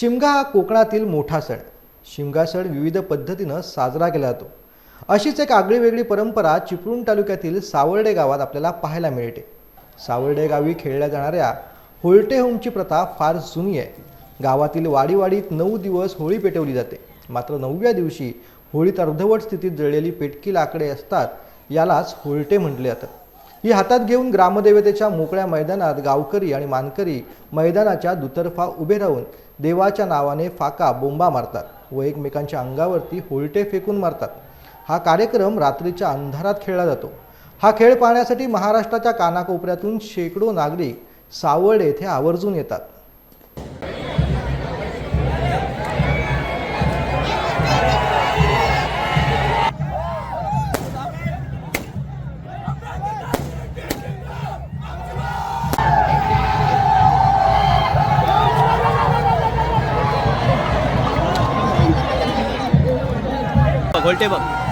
शिमगा हा कोकणातील मोठा सण. शिमगा सण विविध पद्धतीनं साजरा केला जातो. अशीच एक आगळीवेगळी परंपरा चिपळूण तालुक्यातील सावर्डे गावात आपल्याला पाहायला मिळते. सावर्डे गावी खेळल्या जाणाऱ्या होळटे होमची प्रथा फार जुनी आहे. गावातील वाडीवाडीत नऊ दिवस होळी पेटवली जाते. मात्र नवव्या दिवशी होळीत अर्धवट स्थितीत जळलेली पेटकी लाकडे असतात यालाच होळटे म्हटले जातं ही हातात घेऊन ग्रामदेवतेच्या मोकळ्या मैदानात गावकरी आणि मानकरी मैदानाच्या दुतर्फा उभे राहून देवाच्या नावाने फाका बोंबा मारतात व एकमेकांच्या अंगावरती होलटे फेकून मारतात. हा कार्यक्रम रात्रीच्या अंधारात खेळला जातो. हा खेळ पाहण्यासाठी महाराष्ट्राच्या कानाकोपऱ्यातून शेकडो नागरिक सावड येथे आवर्जून येतात. व्होल्टे बघ